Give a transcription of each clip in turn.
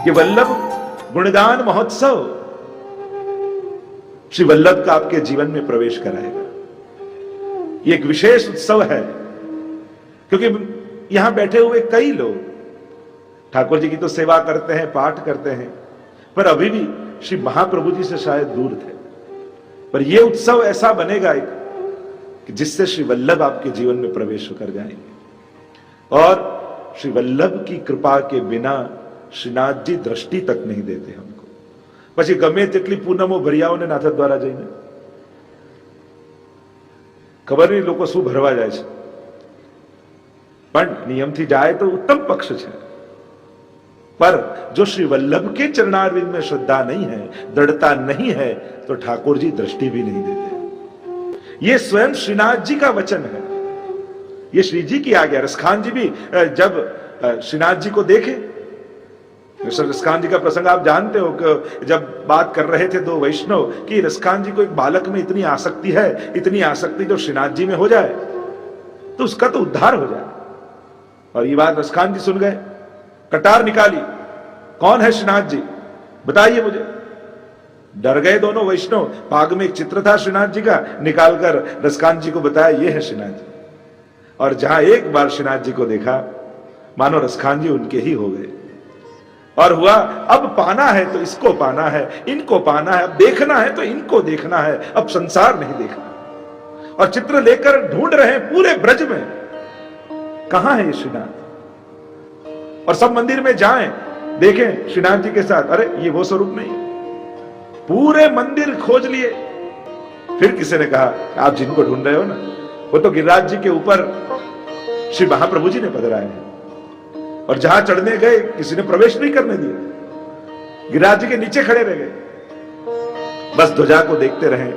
ये वल्लभ गुणगान महोत्सव श्री वल्लभ का आपके जीवन में प्रवेश कराएगा। ये एक विशेष उत्सव है, क्योंकि यहाँ बैठे हुए कई लोग, ठाकुर जी की तो सेवा करते हैं, पाठ करते हैं, पर अभी भी श्री महाप्रभु जी से शायद दूर थे। पर यह उत्सव ऐसा बनेगा एक, कि जिससे श्री वल्लभ आपके जीवन में प्रवेश कर जाएँगे। और श्री वल्लभ की कृपा के बिना શ્રીનાથજી जी दृष्टि तक नहीं देते हमको પછી ગમે તેટલી પૂનમો ભર્યાઓને નાથ દ્વારા જઈને ખબર નહીં લોકો શું ભરવા જાય છે પણ નિયમથી જાય તો ઉત્તમ પક્ષ છે पर जो श्री वल्लभ के चरणारविंद में श्रद्धा नहीं है दृढ़ता नहीं है तो ठाकुर जी दृष्टि भी नहीं देते ये स्वयं श्रीनाथ जी का वचन है ये श्री जी की आ गया रसखान जी भी जब श्रीनाथ जी को देखे रसखान जी का प्रसंग आप जानते हो जब बात कर रहे थे दो वैष्णव कि रसखान जी को एक बालक में इतनी आसक्ति है, इतनी आसक्ति जो श्रीनाथ जी में हो जाए तो उसका तो उद्धार हो जाए। और ये बात रसखान जी सुन गए। कटार निकाली। कौन है श्रीनाथ जी? बताइए मुझे। डर गए दोनों वैष्णव। भाग में एक चित्र था श्रीनाथ जी का, निकालकर रसकांत जी को बताया, ये है श्रीनाथ जी। और जहाँ एक बार श्रीनाथ जी को देखा, मानो रसखान जी उनके ही हो गए। और हुआ, अब पाना है तो इसको पाना है, इनको पाना है, अब देखना है तो इनको देखना है, अब संसार नहीं देखना। और चित्र लेकर ढूंढ रहे हैं पूरे ब्रज में, कहा है ये श्रीनाथ? और सब मंदिर में जाएँ, देखें श्रीनाथ जी के साथ, अरे ये वो स्वरूप नहीं, पूरे मंदिर खोज लिए। फिर किसी ने कहा, आप जिनको ढूंढ रहे हो ना, वो तो गिरिराज जी के ऊपर श्री महाप्रभु जी ने पधराए हैं। और जहाँ चढ़ने गए, किसी ने प्रवेश नहीं करने दिया। गिरिराज जी के नीचे खड़े रह गए। बस ध्वजा को देखते रहे,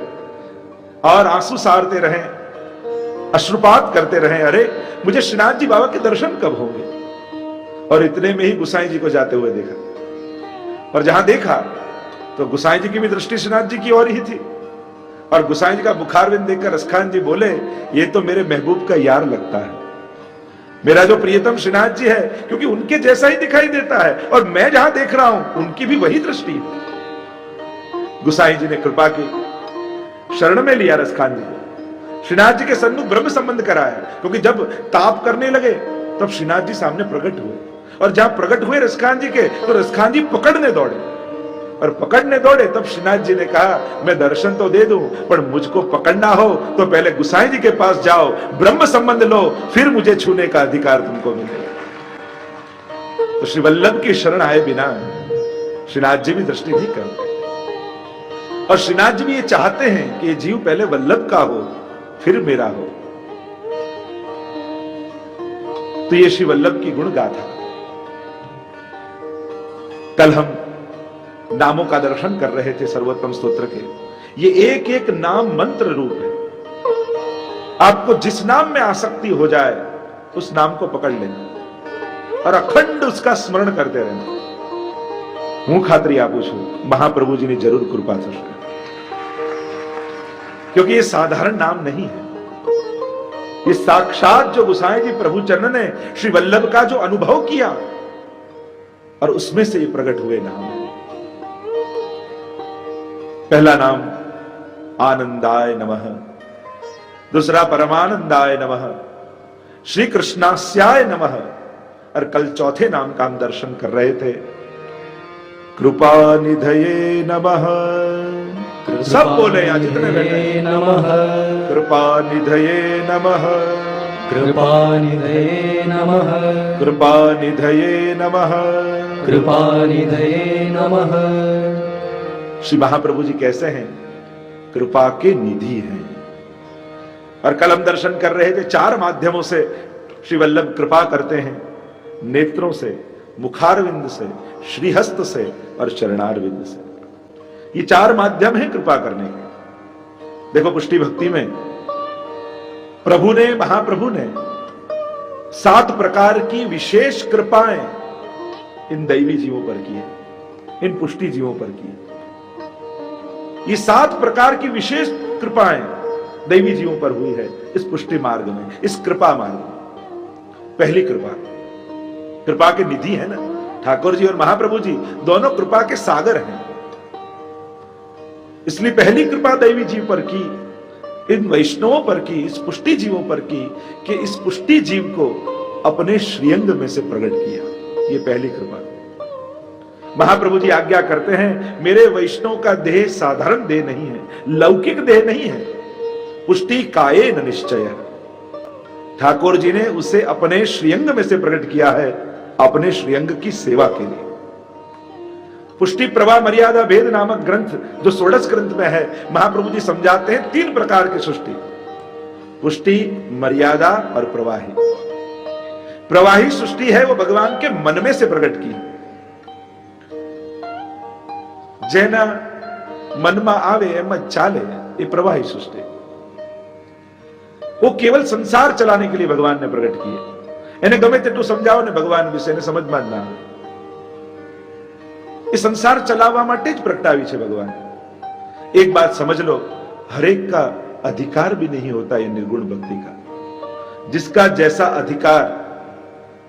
और आँसू सारते रहे, अश्रुपात करते रहे, अरे, मुझे श्रीनाथ जी बाबा के दर्शन कब होंगे? और इतने में ही गुसाई जी को जाते हुए देखा। और जहाँ देखा तो गुसाई जी की भी दृष्टि श्रीनाथ जी की और ही थी। और गुसाई जी का बुखारविंद देखकर रसखान जी बोले, ये तो मेरे महबूब का यार लगता है। मेरा जो प्रियतम श्रीनाथ जी है, क्योंकि उनके जैसा ही दिखाई देता है, और मैं जहाँ देख रहा हूँ, उनकी भी वही दृष्टि। गुसाई जी ने कृपा की, शरण में लिया रसखान जी श्रीनाथ जी के सन्मुख ब्रह्म संबंध कराया, क्योंकि जब ताप करने लगे, तब श्रीनाथ जी सामने प्रकट हुए। और जहाँ प्रकट हुए रसखान जी के तो रसखान जी पकड़ने दौड़े। और पकड़ने दौड़े, तब श्रीनाथ जी ने कहा, मैं दर्शन तो दे दूँ, पर मुझको पकड़ना हो तो पहले गुसाई जी के पास जाओ, ब्रह्म संबंध लो, फिर मुझे छूने का अधिकार तुमको मिलेगा. तो श्री वल्लभ की शरण आए बिना, श्रीनाथ जी भी दृष्टि नहीं करते और श्रीनाथ जी भी ये चाहते हैं कि ये जीव पहले वल्लभ का हो, फिर मेरा हो। तो ये श्री वल्लभ की गुण गाथा। कल हम नामों का दर्शन कर रहे थे सर्वोत्तम स्तोत्र के। ये एक एक नाम मंत्र रूप है। आपको जिस नाम में आसक्ति हो जाए, उस नाम को पकड़ लेना और अखंड उसका स्मरण करते रहना। हूँ खातरी आप पूछू महाप्रभु जी ने ज़रूर कृपा थी क्योंकि ये साधारण नाम नहीं है। ये साक्षात जो गुसाई जी प्रभु चरण ने श्री वल्लभ का जो अनुभव किया, और उसमें से ये प्रकट हुए नाम है। पहला नाम आनंदाय नमः दूसरा परमानंदाय नमः श्री कृष्णास्याय नमः और कल चौथे नाम का हम दर्शन कर रहे थे कृपा निधये नमः सब बोले यहाँ जितने बैठे हैं। नमः कृपा निधये नमः कृपानिधये नमः कृपा निधये नमः कृपानिधये नमः श्री महाप्रभु जी कैसे हैं? कृपा के निधि हैं। और कल हम दर्शन कर रहे थे, चार माध्यमों से श्री वल्लभ कृपा करते हैं। नेत्रों से, मुखारविंद से, श्रीहस्त से और चरणारविंद से। ये चार माध्यम है कृपा करने के। देखो पुष्टि भक्ति में, प्रभु ने, महाप्रभु ने सात प्रकार की विशेष कृपाएँ इन दैवी जीवों पर की है, इन पुष्टि जीवों पर की है। ये सात प्रकार की विशेष कृपाएँ दैवी जीवों पर हुई है इस पुष्टि मार्ग में, इस कृपा मार्ग में। पहली कृपा कृपा के निधि है ना? ठाकुर जी और महाप्रभु जी दोनों कृपा के सागर हैं। इसलिए पहली कृपा दैवी जीव पर की, इन वैष्णवों पर की, इस पुष्टि जीवों पर की कि इस पुष्टि जीव को अपने श्रीअंग में से प्रकट किया। ये पहली कृपा। महाप्रभु जी आज्ञा करते हैं, मेरे वैष्णव का देह साधारण देह नहीं है, लौकिक देह नहीं है। पुष्टि काये न निश्चय। ठाकुर जी ने उसे अपने श्रीअंग में से प्रकट किया है, अपने श्रीअंग की सेवा के लिए। पुष्टि प्रवाह मर्यादा भेद नामक ग्रंथ, जो सोडस ग्रंथ में है, महाप्रभु जी समझाते हैं तीन प्रकार की सृष्टि। पुष्टि, मर्यादा और प्रवाही। प्रवाही सृष्टि है, वो भगवान के मन में से प्रकट की। જેના મનમાં આવે એમ જ ચાલે એ પ્રવાહી સૃષ્ટિ वो केवल संसार चलाने के लिए भगवान ने प्रकट किए એને ગમે તેટલું સમજાવો ને ભગવાન વિશે એને સમજમાં જ ના આવે એ संसार चलावा માટે જ પ્રગટાવી છે ભગવાન एक बात समझ लो हरेक का अधिकार भी नहीं होता ये निर्गुण भक्ति का जिसका जैसा अधिकार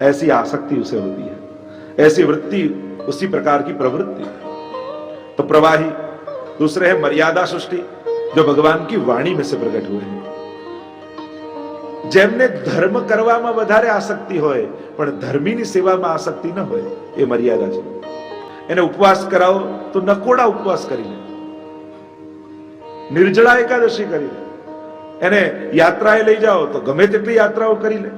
ऐसी आसक्ति उसे होती है ऐसी वृत्ति उसी प्रकार की प्रवृत्ति तो प्रवाही दूसरे है मर्यादा सृष्टि जो भगवान की वाणी में से प्रकट हुए हैं જેમને ધર્મ કરવામાં વધારે આસક્તિ હોય પણ ધર્મીની સેવામાં આસક્તિ ન હોય એ મર્યાદા છે એને ઉપવાસ કરાવો તો નકોડા ઉપવાસ કરી લે નિર્જળા એકાદશી કરી લે એને યાત્રાએ લઈ જાઓ તો ગમે તેટલી યાત્રાઓ કરી લે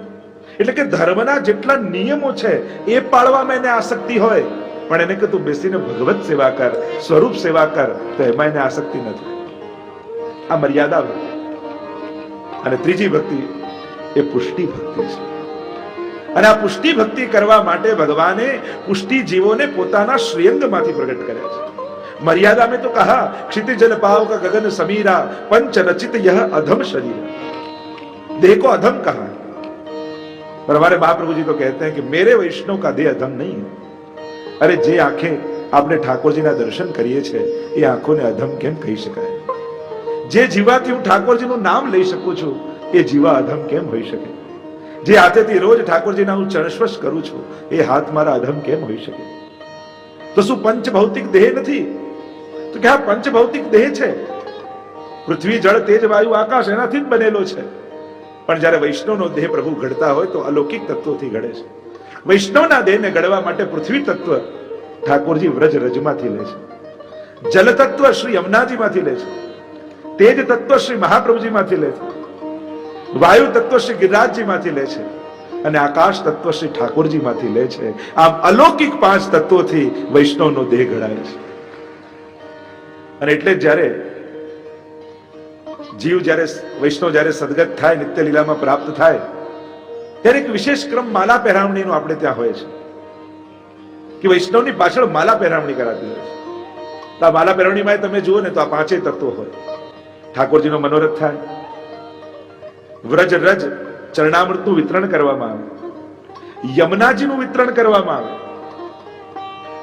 એટલે કે ધર્મના જેટલા નિયમો છે એ પાળવામાં એને આસક્તિ હોય પણ એને કે તું બેસીને ભગવત સેવા કર સ્વરૂપ સેવા કર તો એમાં એને આસક્તિ નથી આ મર્યાદા ભક્તિ અને ત્રીજી ભક્તિ એ પુષ્ટિ ભક્તિ છે અને આ પુષ્ટિ ભક્તિ કરવા માટે ભગવાને પુષ્ટિ જીવોને પોતાના શ્રેયંગમાંથી પ્રગટ કર્યા છે मर्यादा में तो कहा क्षितिजल पाव का गगन समीरा पंच रचित यह अधम शरीर देह को अधम कहा पर हमारे महाप्रभु जी तो कहते हैं कि मेरे वैष्णव का देह अधम नहीं है અરે જે આંખે આપણે ઠાકોરજીના દર્શન કરીએ છીએ, એ આંખોને અધમ કેમ કહી શકાય? જે જીવાથી હું ઠાકોરજીનું નામ લઈ શકું છું, એ જીવા અધમ કેમ હોઈ શકે? જે હાથેથી રોજ ઠાકોરજીના હું ચણસ્પર્શ કરું છું, એ હાથ મારા અધમ કેમ હોઈ શકે? તો શું પંચ ભૌતિક દેહ નથી? તો કે આ પંચ ભૌતિક દેહ છે? પૃથ્વી, જળ, તેજ, વાયુ, આકાશ એનાથી જ બનેલો છે. પણ જ્યારે વૈષ્ણવનો દેહ પ્રભુ ઘડતા હોય તો અલૌકિક તત્વોથી ઘડે છે. વૈષ્ણવના દેહને ઘડવા માટે પૃથ્વી તત્વ ઠાકોરજી વ્રજ રજમાંથી લે છે. જલ તત્વ શ્રી યમુનાજીમાંથી લે છે. તેજ તત્વ શ્રી મહાપ્રભુજીમાંથી લે છે. વાયુ તત્વ શ્રી ગિરિરાજજીમાંથી લે છે. અને આકાશ તત્વ શ્રી ઠાકોરજીમાંથી લે છે. આમ અલૌકિક પાંચ તત્વોથી વૈષ્ણવનો દેહ ઘડાય છે. અને એટલે જ્યારે જીવ જ્યારે વૈષ્ણવ જ્યારે સદગત થાય નિત્ય લીલામાં પ્રાપ્ત થાય ત્યારે એક વિશેષ ક્રમ માલા પહેરાવણીનો આપણે ત્યાં હોય છે. કે વૈષ્ણવની પાછળ માલા પહેરાવણી કરાતી હોય છે. આ માલા પહેરાવણીમાં તમે જુઓ ને તો આ પાંચેય તત્વો હોય. ઠાકોરજીનો મનોરથ થાય. વ્રજ રજ ચરણામૃતનું વિતરણ કરવામાં આવે. યમુનાજીનું વિતરણ કરવામાં આવે.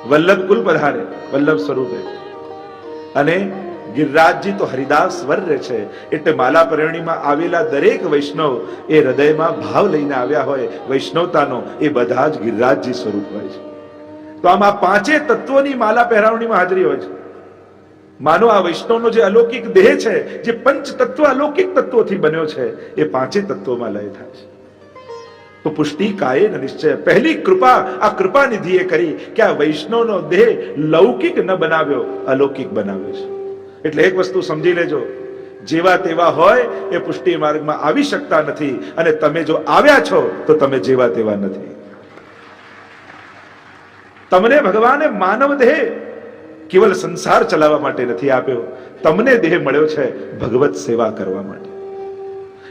વલ્લભ કુલ પધારે, વલ્લભ સ્વરૂપે. અને ગિરિરાજજી તો હરિદાસ વર્ય છે. એટલે માલા પરણીમાં આવેલા દરેક વૈષ્ણવ એ હૃદયમાં ભાવ લઈને આવ્યા હોય, વૈષ્ણવતાનો, એ બધા જ ગિરિરાજજી સ્વરૂપ હોય છે. તો આમ પાંચે તત્વોની માલા પહેરાવણીમાં હાજરી હોય છે. માનો આ વૈષ્ણવનો જે અલૌકિક દેહ છે, જે પંચ તત્વ અલૌકિક તત્વોથી બન્યો છે, એ પાંચે તત્વોમાં લય થાય છે. તો પુષ્ટિ કાયે નિશ્ચય. પહેલી કૃપા, આ કૃપા નિધિએ કરી કે આ વૈષ્ણવનો દેહ લૌકિક ન બનાવ્યો, અલૌકિક બનાવ્યો છે. એટલે એક વસ્તુ સમજી લેજો. જેવા તેવા હોય એ પુષ્ટિ માર્ગમાં આવી શકતા નથી અને તમે જો આવ્યા છો તો તમે જેવા તેવા નથી. તમને ભગવાને માનવ દેહ કેવલ સંસાર ચલાવવા માટે નથી આપ્યો. તમને દેહ મળ્યો છે ભગવત સેવા કરવા માટે.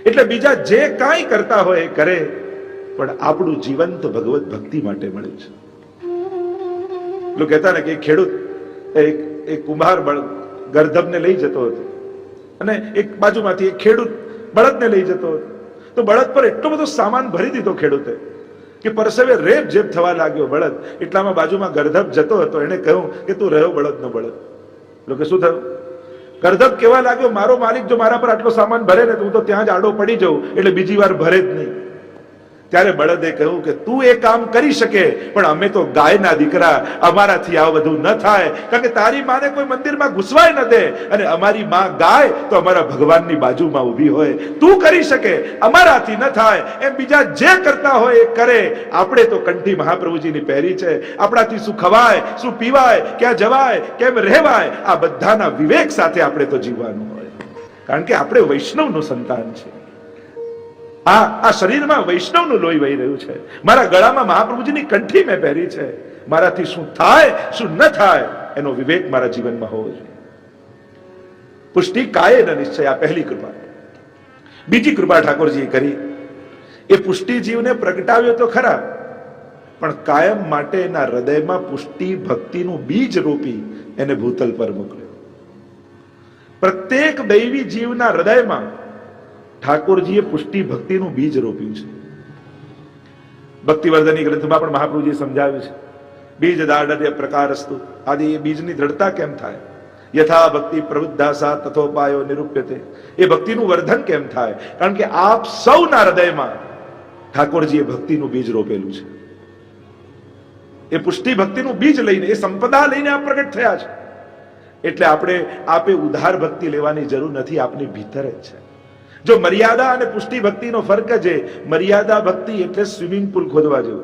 એટલે બીજા જે કાંઈ કરતા હોય એ કરે, પણ આપણું જીવન તો ભગવત ભક્તિ માટે મળ્યું છે. પેલું કહેતા ને કે ખેડૂત, એક કુંભાર બળ- ગર્ધબને લઈ જતો હતો. અને એક બાજુમાંથી એક ખેડૂત બળદને લઈ જતો હતો. તો બળદ પર એટલો બધો સામાન ભરી દીધો ખેડૂતે કે પરસેવે રેપ જેપ થવા લાગ્યો બળદ. એટલામાં બાજુમાં ગર્ધબ જતો હતો. એને કહ્યું કે તું રહ્યો બળદનો બળદ. લોકો શું થયું? ગર્ધબ કેવા લાગ્યો, મારો માલિક જો મારા પર આટલો સામાન ભરે ને તો હું તો ત્યાં જ આડો પડી જઉં. એટલે બીજી વાર ભરે જ નહીં. ત્યારે બળદે કહ્યું કે તું એ કામ કરી શકે, પણ અમે તો ગાયના દીકરા, અમારાથી આ બધું ન થાય. કારણ કે તારી માને કોઈ મંદિરમાં ઘૂસવાય ન દે. અને અમારી માં ગાય તો અમારા ભગવાનની બાજુમાં ઊભી હોય. તું કરી શકે, અમારાથી ન થાય. એમ બીજા જે કરતા હોય એ કરે. આપણે તો કંઠી મહાપ્રભુજીની પહેરી છે. આપણાથી શું ખવાય, શું પીવાય, ક્યાં જવાય, કેમ રહેવાય? આ બધાના વિવેક સાથે આપણે તો જીવવાનું હોય. કારણ કે આપણે વૈષ્ણવનું સંતાન છે. આ આ શરીરમાં વૈષ્ણવનું લોહી વહી રહ્યું છે. મારા ગળામાં મહાપ્રભુજીની કંઠી મેં પહેરી છે. મારાથી શું થાય, શું ન થાય, એનો વિવેક મારા જીવનમાં હોવો જોઈએ. પુષ્ટિ કાયે નિશ્ચય, આ પહેલી કૃપા. બીજી કૃપા ઠાકોરજીએ કરી. એ પુષ્ટિ જીવને પ્રગટાવ્યો તો ખરા, પણ કાયમ માટે એના હૃદયમાં પુષ્ટિ ભક્તિનું બીજ રોપી એને ભૂતલ પર મોકલ્યો. પ્રત્યેક દૈવી જીવના હૃદયમાં ઠાકોરજીએ પુષ્ટિ ભક્તિનું બીજ રોપ્યું છે. ભક્તિવર્ધનની ગ્રંથમાં પણ મહાપ્રભુજીએ સમજાવ્યું છે. બીજ દાડ્ય પ્રકારસ્તુ. આદિ એ બીજની દ્રઢતા કેમ થાય? યથા ભક્તિ પ્રવૃદ્ધાસા તથોપાયો નિરૂપ્યતે. એ ભક્તિનું વર્ધન કેમ થાય? કારણ કે આપ સૌના હૃદયમાં ઠાકોરજીએ ભક્તિનું બીજ રોપેલું છે. એ પુષ્ટિ ભક્તિનું બીજ લઈને, એ સંપદા લઈને આપ પ્રગટ થયા છે. એટલે આપણે આપે ઉધાર ભક્તિ લેવાની જરૂર નથી, આપની ભીતર જ છે. જો મર્યાદા અને પુષ્ટિ ભક્તિનો ફરક છે મર્યાદા ભક્તિ એટલે સ્વિમિંગ પુલ ખોદવા જેવું.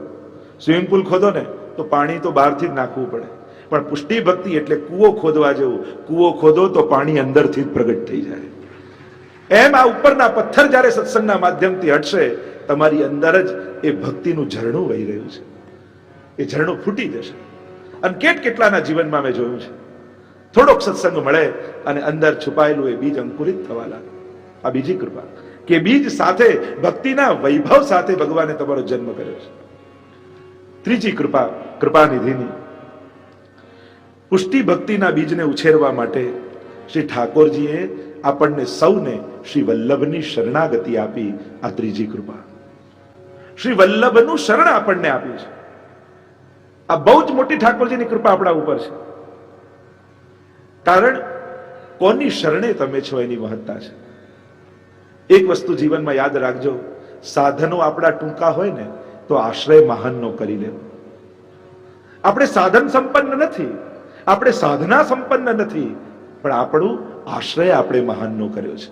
સ્વિમિંગ પુલ ખોદો ને, તો પાણી તો બહારથી જ નાખવું પડે. પણ પુષ્ટિ ભક્તિ એટલે કૂવો ખોદવા જેવું. કૂવો ખોદો તો પાણી અંદરથી જ પ્રગટ થઈ જાય. એમ આ ઉપરના પથ્થર જ્યારે સત્સંગના માધ્યમથી હટશે, તમારી અંદર જ એ ભક્તિનું ઝરણું વહી રહ્યું છે. એ ઝરણું ફૂટી જશે. અને કેટ કેટલાના જીવનમાં મેં જોયું છે. થોડોક સત્સંગ મળે અને અંદર છુપાયેલું એ બીજ અંકુરિત થવા લાગે. આ બીજી કૃપા. કે બીજ સાથે, ભક્તિના વૈભવ સાથે ભગવાને તમારો જન્મ કર્યો છે. ત્રીજી કૃપા, કૃપાનિધિની. પુષ્ટિ ભક્તિના બીજને ઉછેરવા માટે શ્રી ઠાકોરજીએ આપણને સૌને શ્રી વલ્લભની શરણાગતિ આપી આ ત્રીજી કૃપા. શ્રી વલ્લભનું શરણ આપણને આપ્યું છે. આ બહુ જ મોટી ઠાકોરજીની કૃપા આપણા ઉપર છે. કારણ કોની શરણે તમે છો એની મહત્તા છે? એક વસ્તુ જીવનમાં યાદ રાખજો સાધનો આપણા ટૂંકા હોય ને તો આશ્રય મહાનનો કરી લેવો આપણે સાધન સંપન્ન નથી આપણે સાધના સંપન્ન નથી પણ આપણું આશ્રય આપણે મહાનનો કર્યો છે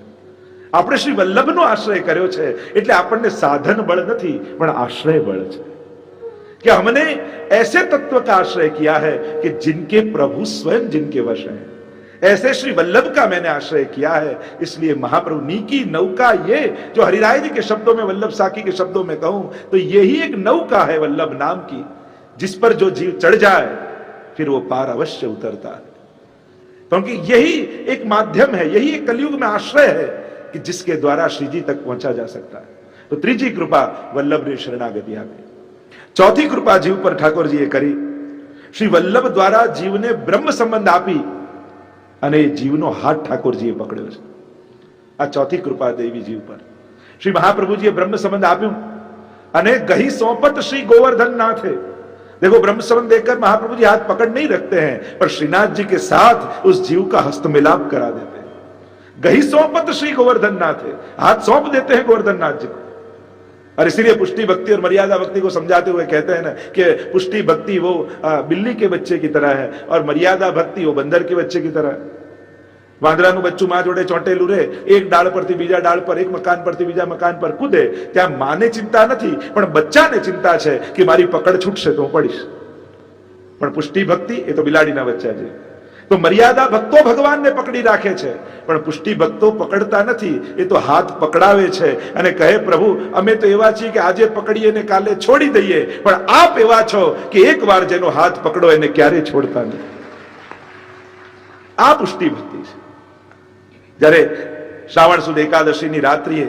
આપણે શ્રી વલ્લભનો આશ્રય કર્યો છે એટલે આપણને સાધન બળ નથી પણ આશ્રય બળ છે कि हमने ऐसे तत्व का आश्रय किया है कि जिनके प्रभु स्वयं जिनके वश हैं ऐसे श्री वल्लभ का मैंने आश्रय किया है। इसलिए महाप्रभु नीकी नौका ये, जो हरिराय जी के शब्दों में, वल्लभ साकी के शब्दों में कहूँ तो यही एक नौका है वल्लभ नाम की, जिस पर जो जीव चढ़ जाए, फिर वो पार अवश्य उतरता है। क्योंकि तो यही एक माध्यम है, यही एक कलयुग में आश्रय है कि जिसके द्वारा श्री जी तक पहुँचा जा सकता है। तो त्रिजी कृपा वल्लभ ने शरणागति में चौथी कृपा जीव पर ठाकुर जी ये करी। श्री वल्लभ द्वारा जीव ने ब्रह्म संबंध आपी અને એ જીવનો હાથ ઠાકોરજીએ પકડ્યો છે આ ચોથી કૃપા દેવી જીવ પર શ્રી મહાપ્રભુજીએ બ્રહ્મ સંબંધ આપ્યું અને ગહી સોંપત श्री गोवर्धन नाथे देखो ब्रह्म संबंध देकर महाप्रभु जी हाथ पकड़ नहीं रखते हैं पर श्रीनाथ जी के साथ उस जीव का हस्त मिलाप करा देते हैं गही सौंपत श्री गोवर्धन नाथ है हाथ सौंप देते हैं गोवर्धन नाथ जी को और इसीलिए पुष्टि भक्ति और मर्यादा भक्ति को समझाते हुए कहते हैं ना कि पुष्टि भक्ति वो आ, बिल्ली के बच्चे की तरह है और मर्यादा भक्ति वो बंदर के बच्चे की तरह है વાંદરાનું બચ્ચું માં જોડે ચોંટેલું રહે એક ડાળ પરથી બીજા ડાળ પર એક મકાન પરથી બીજા મકાન પર કૂદે ત્યાં માને ચિંતા નથી પણ બચ્ચાને ચિંતા છે કે મારી પકડ છૂટશે તો હું પડીશ પણ પુષ્ટિ ભક્તિ એ તો બિલાડીના બચ્ચા છે તો મર્યાદા ભક્તો ભગવાનને પકડી રાખે છે. પણ પુષ્ટિ ભક્તો પકડતા નથી, એ તો હાથ પકડાવે છે. અને કહે પ્રભુ, અમે તો એવા છીએ કે આજે પકડીએ ને કાલે છોડી દઈએ. પણ આપ એવા છો કે એક વાર જેનો હાથ પકડો એને ક્યારે છોડતા નથી. આ પુષ્ટિ ભક્તિ છે. જ્યારે શ્રાવણ સુદ એકાદશીની રાત્રિએ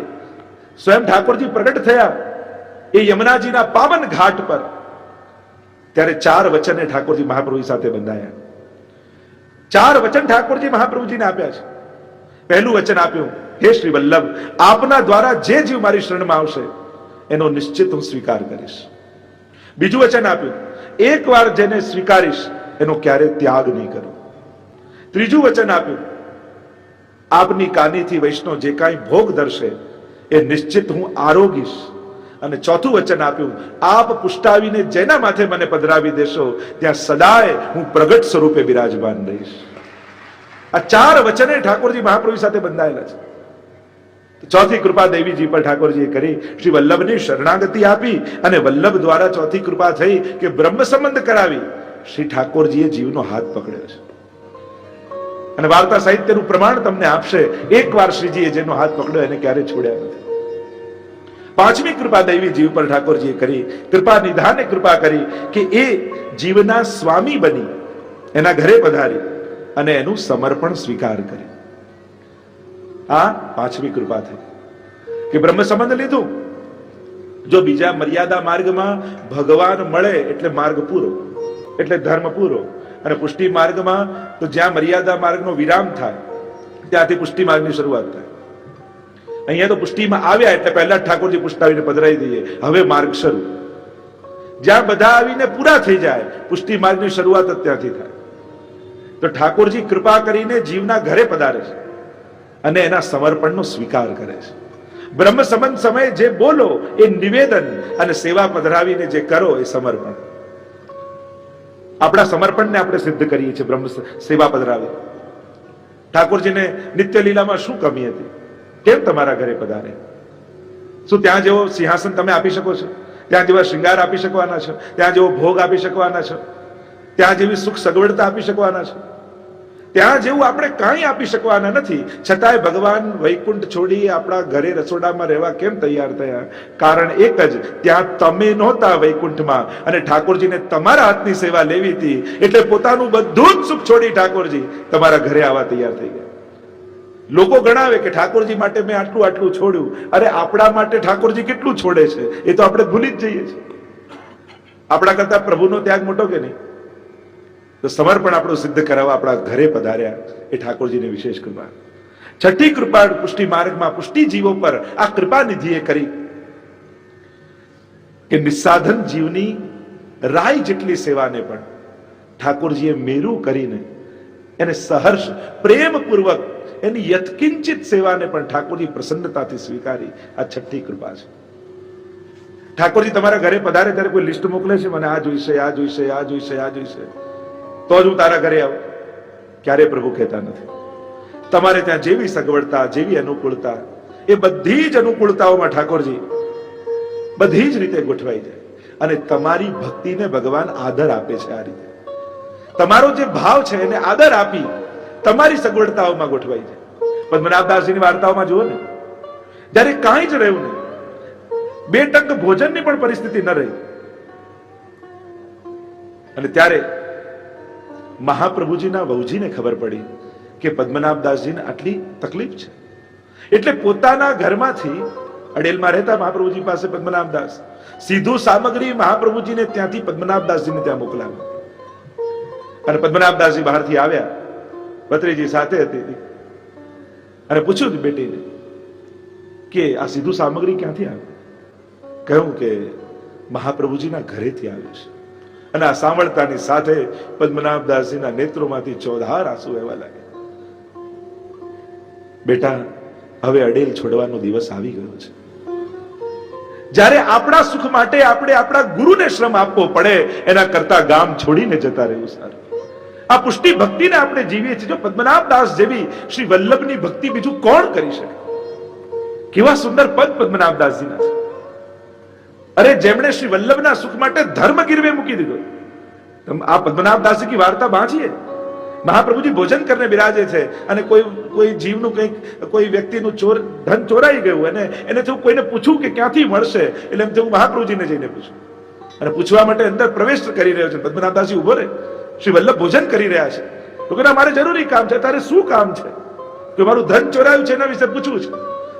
સ્વયં ઠાકોરજી પ્રગટ થયા, એ યમુનાજીના પાવન ઘાટ પર, ત્યારે ચાર વચને ઠાકોરજી મહાપ્રભુ સાથે બંધાયા. ચાર વચન ઠાકોરજી મહાપ્રભુજીને આપ્યા છે. પહેલું વચન આપ્યું, હે શ્રી વલ્લભ, આપના દ્વારા જે જીવ મારી શરણમાં આવશે, એનો નિશ્ચિત હું સ્વીકાર કરીશ. બીજું વચન આપ્યું એક વાર જેને સ્વીકારીશ, એનો ક્યારે ત્યાગ નહીં કરું. ત્રીજું વચન આપ્યું, આપની કાનીથી વૈષ્ણવ જે કાંઈ ભોગ ધરશે, એ નિશ્ચિત હું આરોગીશ. અને ચોથું વચન આપ્યું, આપ પુષ્ટાવીને જેના માથે મને પધરાવી દેશો, ત્યાં સદાય હું પ્રગટ સ્વરૂપે બિરાજમાન રહીશ. આ ચાર વચને ઠાકોરજી મહાપ્રભુ સાથે બંધાયેલા છે. ચોથી કૃપા દેવીજી પર ઠાકોરજીએ કરી, શ્રી વલ્લભની શરણાગતિ આપી અને વલ્લભ દ્વારા ચોથી કૃપા થઈ કે બ્રહ્મ સંબંધ કરાવી, શ્રી ઠાકોરજીએ જીવનો હાથ પકડ્યો છે. અને વાર્તા સાહિત્યનું પ્રમાણ તમને આપશે એકવાર શ્રીજીએ જેનો હાથ પકડ્યો, એને ક્યારે છોડ્યા નથી. પાંચમી કૃપા દૈવી જીવ પર ઠાકોરજીએ કરી, કૃપા નિધાને કૃપા કરી કે એ જીવના સ્વામી બની, એના ઘરે પધારી અને એનું સમર્પણ સ્વીકાર કરી. આ પાંચમી કૃપા થઈ. કે બ્રહ્મ સંબંધ લીધું? જો બીજા મર્યાદા માર્ગમાં ભગવાન મળે એટલે માર્ગ પૂરો, એટલે ધર્મ પૂરો, અને પુષ્ટિ માર્ગમાં તો જ્યાં મર્યાદા માર્ગનો વિરામ થાય, ત્યાંથી પુષ્ટિ માર્ગની શરૂઆત થાય. અહીંયા તો પુષ્ટિમાં આવ્યા એટલે પહેલા ઠાકોરજી પુષ્ટાવીને પધરાવી દઈએ. હવે માર્ગ શરૂ. જ્યાં બધા આવીને પૂરા થઈ જાય, પુષ્ટિ માર્ગની શરૂઆત જ ત્યાંથી થાય. તો ઠાકોરજી કૃપા કરીને જીવના ઘરે પધારે છે અને એના સમર્પણનો સ્વીકાર કરે છે. બ્રહ્મ સંબંધ સમયે જે બોલો એ નિવેદન અને સેવા પધરાવીને જે કરો એ સમર્પણ. આપણા સમર્પણને આપણે સિદ્ધ કરીએ છીએ બ્રહ્મ સેવા પધરાવી. ઠાકોરજીને નિત્ય લીલામાં શું કમી હતી? કેમ તમારા ઘરે પધારે? શું ત્યાં જેવો સિંહાસન તમે આપી શકો છો? ત્યાં જેવા શૃંગાર આપી શકવાના છો? ત્યાં જેવો ભોગ આપી શકવાના છો? ત્યાં જેવી સુખ સગવડતા આપી શકવાના છો? ત્યાં જેવું આપણે કાંઈ આપી શકવાના નથી. છતાંય ભગવાન વૈકુંઠ છોડી આપણા ઘરે રસોડામાં રહેવા કેમ તૈયાર થયા? કારણ એક જ, ત્યાં તમે નહોતા વૈકુંઠમાં અને ઠાકોરજીને તમારા હાથની સેવા લેવી હતી. એટલે પોતાનું બધું જ સુખ છોડી ઠાકોરજી તમારા ઘરે આવવા તૈયાર થઈ ગયા. લોકો ગણાવે કે ઠાકોરજી માટે મેં આટલું આટલું છોડ્યું. અરે આપણા માટે ઠાકોરજી કેટલું છોડે છે? એ તો આપણે ભૂલી જ જઈએ છીએ. આપણા કરતા પ્રભુનો ત્યાગ મોટો કે નહીં? તો સમર્પણ આપણું સિદ્ધ કરાવવા આપણા ઘરે પધાર્યા એ ઠાકોરજીની વિશેષ કૃપા. છઠ્ઠી કૃપા પુષ્ટિ માર્ગમાં પુષ્ટિ જીવો પર આ કૃપા નિધિએ કરી કે નિસ્સાધન જીવની રાય જેટલી સેવાને પણ ઠાકોરજીએ મેરું કરીને એને સહર્ષ પ્રેમપૂર્વક એની યથકિંચિત સેવાને પણ ઠાકોરજી પ્રસન્નતાથી સ્વીકારી આ છઠ્ઠી કૃપા છે. ઠાકોરજી તમારા ઘરે પધારે ત્યારે કોઈ લિસ્ટ મોકલે છે? મને આ જોઈશે આ જોઈશે આ જોઈશે આ જોઈશે. તો જ હું તારા ઘરે આવું. ક્યારે પ્રભુ કહેતા નથી. તમારે ત્યાં જેવી સગવડતા, જેવી અનુકૂળતા, એ બધી જ અનુકૂળતાઓમાં ઠાકોરજી બધી જ રીતે ગોઠવાઈ જાય. અને તમારી ભક્તિને ભગવાન આદર આપે છે આ રીતે. તમારો જે ભાવ છે એને આદર આપી તમારી સગવડતાઓમાં ગોઠવાઈ જાય પદ્મનાભદાસજીની વાર્તાઓમાં જુઓ ને, જ્યારે કાંઈ જ રહ્યું નહીં, બે ટંક ભોજનની પણ પરિસ્થિતિ ન રહી. અને ત્યારે મહાપ્રભુજીના વહુજીને ખબર પડી કે પદ્મનાભદાસજીને આટલી તકલીફ છે. એટલે પોતાના ઘરમાંથી અડેલમાં રહેતા મહાપ્રભુજી પાસે પદ્મનાભદાસ સીધું સામગ્રી મહાપ્રભુજીને ત્યાંથી પદ્મનાભદાસજીને ત્યાં મોકલાવ્યું અને પદ્મનાભદાસજી બહારથી આવ્યા ભત્રીજી સાથે હતી. અને પૂછ્યું બેટીને કે આ સીધું સામગ્રી ક્યાંથી આવે? કહ્યું કે મહાપ્રભુજીના ઘરેથી આવ્યું છે. અને આ સાંભળતાની સાથે પદ્મનાભદાસજીના નેત્રોમાંથી ચોધાર આંસુ વહેવા લાગ્યા. બેટા, હવે અડેલ છોડવાનો દિવસ આવી ગયો છે. જ્યારે આપણા સુખ માટે આપણે આપણા ગુરુને શ્રમ આપવો પડે, એના કરતા ગામ છોડીને જતા રહેવું સારું. આ પુષ્ટિ ભક્તિને આપણે જીવીએ છીએ. જો પદ્મનાભદાસ જેવી શ્રી વલ્લભની ભક્તિ બીજું કોણ કરી શકે? કેવા સુંદર પદ પદ્મનાભદાસજીના છે. અરે, જેમણે શ્રી વલ્લભના સુખ માટે ધર્મ ગીરવે મૂકી દીધો. આ પદ્મનાભદાસજી કી વાર્તા વાંચીએ? મહાપ્રભુજી ભોજન કરીને બિરાજે છે અને કોઈ કોઈ જીવનું કંઈક, કોઈ વ્યક્તિનું ચોર, ધન ચોરાઈ ગયું અને એને થયું કોઈને પૂછું કે ક્યાંથી મળશે? એટલે એમ થયું મહાપ્રભુજીને જઈને પૂછું. અને પૂછવા માટે અંદર પ્રવેશ કરી રહ્યો છે. પદ્મનાભદાસજી ઊભો રહે. શ્રી વલ્લભ ભોજન કરી રહ્યા છે. કે મારે જરૂરી કામ છે, તારે શું કામ છે? કે મારું ધન ચોરાયું છે એના વિશે પૂછવું છે.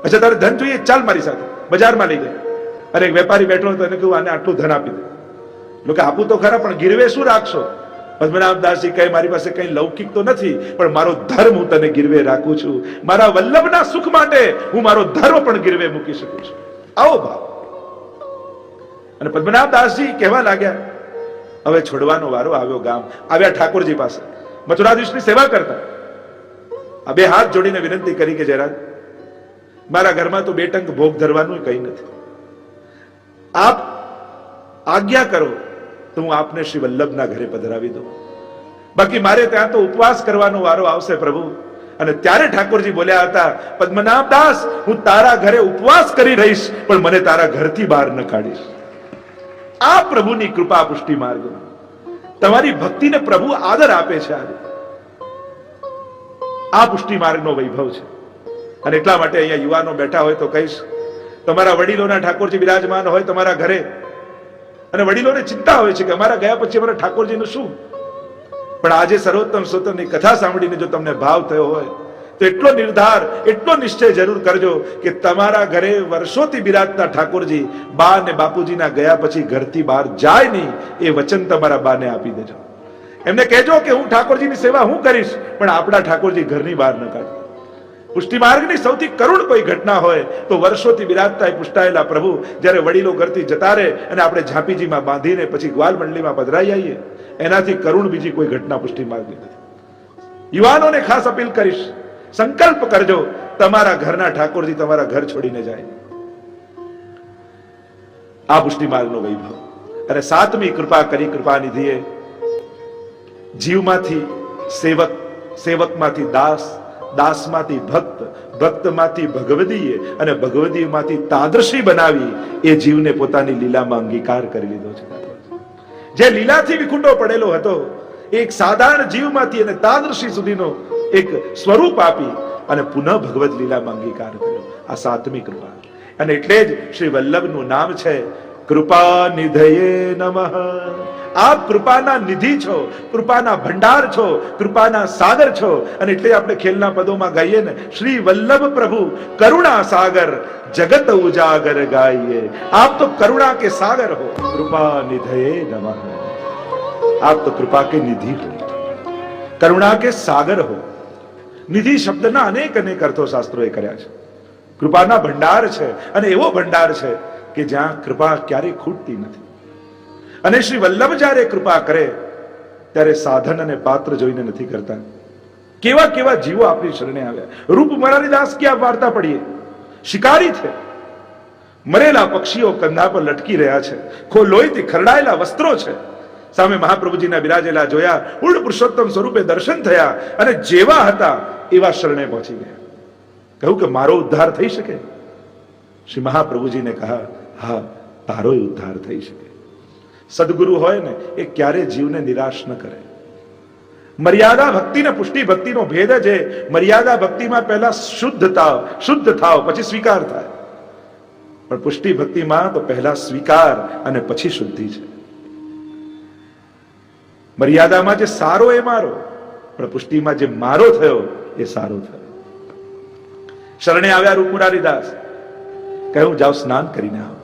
અચ્છા, તારે ધન જોઈએ, ચાલ મારી સાથે. બજારમાં લઈ ગયા અને એક વેપારી બેઠો હતો, એને કહ્યું, આને આટલું ધન આપી દે. લોકો આપું તો ખરા, પણ ગીરવે શું રાખશો? પદ્મનાભદાસજી કહે, મારી પાસે કઈ લૌકિક તો નથી, પણ મારો ધર્મ હું તને ગીરવે રાખું છું. મારા વલ્લભના સુખ માટે હું મારો ધર્મ પણ ગીરવે મૂકી શકું છું. આવો ભાવ. અને પદ્મનાભદાસજી કહેવા લાગ્યા હવે છોડવાનો વારો આવ્યો ગામ. આવ્યા ઠાકોરજી પાસે. મથુરાધીશની સેવા કરતા. આ બે હાથ જોડીને વિનંતી કરી કે જરા મારા ઘરમાં તો બે ટંક ભોગ ધરવાનું કંઈ નથી. આપ આજ્ઞા કરો, તો હું આપને શ્રી વલ્લભના ઘરે પધરાવી દઉં. બાકી મારે ત્યાં તો ઉપવાસ કરવાનો વારો આવશે પ્રભુ. અને ત્યારે ઠાકોરજી બોલ્યા હતા, પદ્મનાભ દાસ, હું તારા ઘરે ઉપવાસ કરી રહીશ, પણ મને તારા ઘરથી બહાર ન કાઢીશ. આ પ્રભુની કૃપા પુષ્ટિ માર્ગ. તમારી ભક્તિને પ્રભુ આદર આપે છે આજે. આ પુષ્ટિ માર્ગનો વૈભવ છે. અને એટલા માટે અહીંયા યુવાનો બેઠા હોય તો કહીશ, તમારા વડીલોના ઠાકોરજી બિરાજમાન હોય તમારા ઘરે. અને વડીલોને ચિંતા હોય છે કે અમારા ગયા પછી અમારા ઠાકોરજીનું શું? પણ આજે સર્વોત્તમ સ્વતંત્રની કથા સાંભળીને જો તમને ભાવ થયો હોય તો એટલો નિર્ધાર, એટલો નિશ્ચય જરૂર કરજો કે તમારા ઘરે વર્ષોથી બિરાજતા ઠાકોરજી બા ને બાપુજીના ગયા પછી ઘરથી બહાર જાય નહીં. એ વચન તમારા બાને આપી દેજો. એમને કહેજો કે હું ઠાકોરજીની સેવા હું કરીશ, પણ આપણા ઠાકોરજી ઘરની બહાર ન કાઢે. પુષ્ટિ માર્ગની સૌથી કરુણ કોઈ ઘટના હોય તો વર્ષોથી બિરાજતા પુષ્ટાયેલા પ્રભુ જ્યારે વડીલો ઘરથી જતા રહે અને આપણે ઝાંપીજીમાં બાંધીને પછી ગ્વાલ મંડળીમાં પધરાઈ આવીએ, એનાથી કરુણ બીજી કોઈ ઘટના પુષ્ટિ માર્ગની નથી. યુવાનોને ખાસ અપીલ કરીશ સંકલ્પ કરજો, તમારા ઘરના ઠાકોરજી તમારા ઘર છોડીને જાય. આ પુષ્ટિ માર્ગનો વૈભવ. અને સાતમી કૃપા કરી કૃપા નિધિએ જીવમાંથી સેવક, સેવકમાંથી દાસ, દાસમાંથી ભક્ત, ભક્તમાંથી ભગવદીએ અને ભગવદીમાંથી તાદર્શી બનાવી એ જીવને પોતાની લીલામાં અંગીકાર કરી લીધો છે. જે લીલાથી વિખુંડો પડેલો હતો એક સાધારણ જીવમાંથી અને તાદર્શી સુધીનો એક સ્વરૂપ આપી અને પુનઃ ભગવત લીલામાં અંગીકાર કર્યો. આ સાતમી કૃપા. અને એટલે જ શ્રી વલ્લભનું નામ છે, કૃપા નિધયે નમઃ. આપ કૃપાના નિધિ છો, કૃપાના ભંડાર છો, કૃપાના સાગર છો. અને એટલે આપણે ખેલના પદોમાં ગાઈએ ને, શ્રી વલ્લભ પ્રભુ, કરુણા સાગર, જગત ઉજાગર ગાઈએ. આપ તો કરુણા કે સાગર હો. કૃપા નિધયે નમઃ. આપ તો કૃપા કે નિધિ હો. કરુણા કે સાગર હો. નિધિ શબ્દના અનેક અનેક અર્થો શાસ્ત્રોએ કર્યા છે. કૃપાના ભંડાર છે અને એવો ભંડાર છે કે જ્યાં કૃપા ક્યારેય ખૂટતી નથી. અને શ્રી વલ્લભ જ્યારે કૃપા કરે, ત્યારે સાધન અને પાત્ર જોઈને નથી કરતા. કેવા કેવા જીવો આપણી શરણે આવ્યા. રૂપ મરારી દાસ ક્યાં વાર્તા પડીએ શિકારી છે. મરેલા પક્ષીઓ કંધા પર લટકી રહ્યા છે. ખો લોહીથી ખરડાયેલા વસ્ત્રો છે. સામે મહાપ્રભુજીના બિરાજેલા જોયા પૂર્ણ પુરુષોત્તમ સ્વરૂપે દર્શન થયા અને જેવા હતા એવા શરણે પહોંચી ગયા. કહ્યું કે મારો ઉદ્ધાર થઈ શકે? શ્રી મહાપ્રભુજીને કહા હા, તારો ઉદ્ધાર થઈ શકે. સદગુરુ હોય ને, એ ક્યારે જીવને નિરાશ ન કરે. મર્યાદા ભક્તિ ને પુષ્ટિ ભક્તિનો ભેદ છે મર્યાદા ભક્તિમાં પહેલા શુદ્ધ થાવ શુદ્ધ થાવ, પછી સ્વીકાર થાય. પણ પુષ્ટિ ભક્તિમાં તો પહેલા સ્વીકાર અને પછી શુદ્ધિ છે. મર્યાદામાં જે સારો એ મારો, પણ પુષ્ટિમાં જે મારો થયો એ સારું થયો. શરણે આવ્યા રૂપુરારી દાસ. કહ્યું જાઓ સ્નાન કરીને આવો.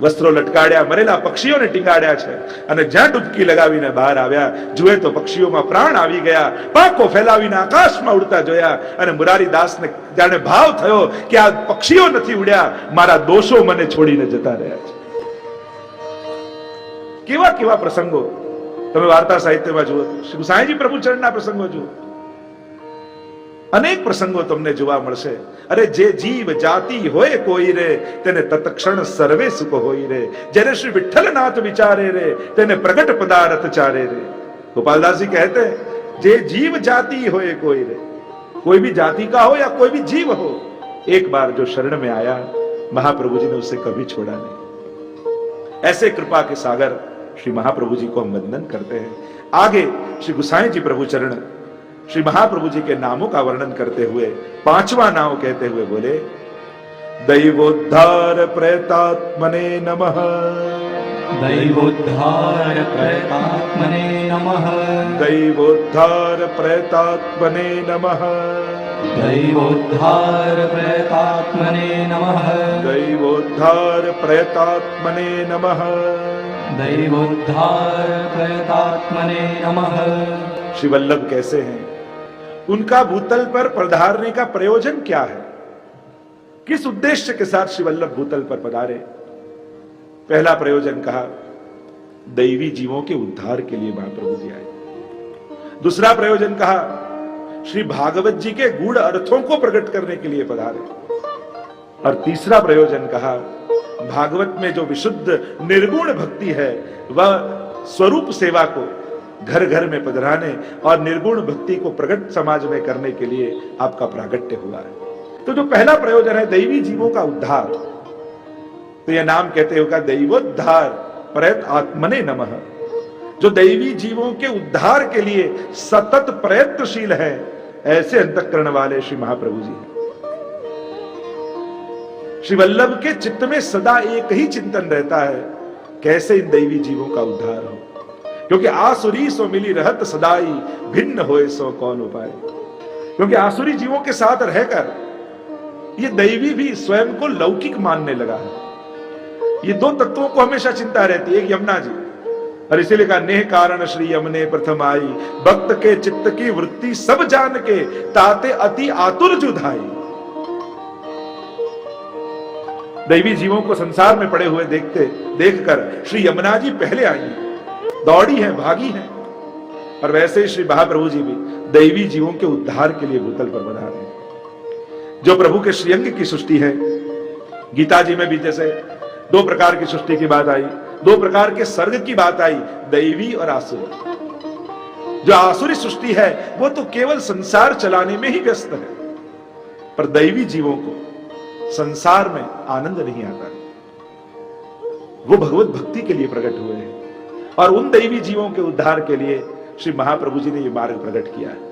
વસ્ત્રો લટકાડ્યા, મરેલા પક્ષીઓને ટીંગાડ્યા છે અને જ્યાં ડૂબકી લગાવીને બહાર આવ્યા, જુએ તો પક્ષીઓમાં પ્રાણ આવી ગયા, પાંખો ફેલાવીને આકાશમાં ઉડતા જોયા અને મુરારી દાસને, જાણે ભાવ થયો કે આ પક્ષીઓ નથી ઉડ્યા, મારા દોષો મને છોડીને જતા રહ્યા છે. કેવા કેવા પ્રસંગો? તમે વાર્તા સાહિત્યમાં જુઓ શ્રી ગુસાઈજી પ્રભુચરણના પ્રસંગો જુઓ. અનેક પ્રસંગો તમને જોવા મળશે અરે જે જીવ જાતિ હોય કોઈ રે તેને તત્ક્ષણ સર્વે સુખ હોય રે જેને શ્રી વિઠ્ઠલનાથ વિચારે રે તેને પ્રગટ પદાર્થ ચારે રે गोपालदास जी कहते हैं जे जीव जाति होए कोई रे कोई भी जाति का हो या कोई भी जीव हो एक बार जो शरण में आया महाप्रभु जी ने उसे कभी छोड़ा नहीं ऐसे कृपा के सागर श्री महाप्रभु जी को हम वंदन करते हैं आगे श्री गुसाई जी प्रभु चरण श्री महाप्रभु जी के नामों का वर्णन करते हुए पांचवा नाम कहते हुए बोले दैवोद्धार प्रेतात्मने नमः। दैवोद्धार प्रतात्मने नमः। दैवोद्धार प्रेतात्मने नमः। दैवोद्धार प्रतात्मने नमः। दैवोद्धार प्रेतात्मने नमः। दैवोद्धार प्रतात्मने नमः। श्री वल्लभ कैसे हैं? उनका भूतल पर पधारने का प्रयोजन क्या है? किस उद्देश्य के साथ श्री वल्लभ भूतल पर पधारे? पहला प्रयोजन कहा, दैवी जीवों के उद्धार के लिए महाप्रभु जी आए. दूसरा प्रयोजन कहा, श्री भागवत जी के गूढ़ अर्थों को प्रकट करने के लिए पधारे. और तीसरा प्रयोजन कहा, भागवत में जो विशुद्ध निर्गुण भक्ति है, वह स्वरूप सेवा को घर घर में पधराने और निर्गुण भक्ति को प्रकट समाज में करने के लिए आपका प्रागट्य हुआ है। तो जो पहला प्रयोजन है, दैवी जीवों का उद्धार। तो यह नाम कहते होगा दैवोद्धार प्रयत आत्मने नमः। जो दैवी जीवों के उद्धार के लिए सतत प्रयत्नशील है, ऐसे अंतकरण वाले श्री महाप्रभु जी श्री वल्लभ के चित्त में सदा एक ही चिंतन रहता है, कैसे इन दैवी जीवों का उद्धार हो? क्योंकि आसुरी सो मिली रहत सदाई, भिन्न होए सो कौन उपाय? क्योंकि आसुरी जीवों के साथ रहकर, ये दैवी भी स्वयं को लौकिक मानने लगा है। ये दो तत्वों को हमेशा चिंता रहती है। एक यमुना जी। और इसीलिए कहा, नेह कारण श्री यमुने प्रथम आई। भक्त के चित्त की वृत्ति सब जान के ताते अति आतुर जुधाई। दैवी जीवों को संसार में पड़े हुए देखते, देखकर श्री यमुना जी पहले आई दौड़ी है, भागी है। और वैसे ही श्री महाप्रभु जी भी दैवी जीवों के उद्धार के लिए भूतल पर बना रहे हैं। जो प्रभु के श्रीअंग की सृष्टि है, गीता जी में भी जैसे दो प्रकार की सृष्टि की बात आई, दो प्रकार के सर्ग की बात आई, दैवी और आसुर। जो आसुरी सृष्टि है, वो तो केवल संसार चलाने में ही व्यस्त है। पर दैवी जीवों को संसार में आनंद नहीं आता। वो भगवत भक्ति के लिए प्रकट हुए हैं। और उन दैवी जीवों के उद्धार के लिए श्री महाप्रभु जी ने ये मार्ग प्रकट किया है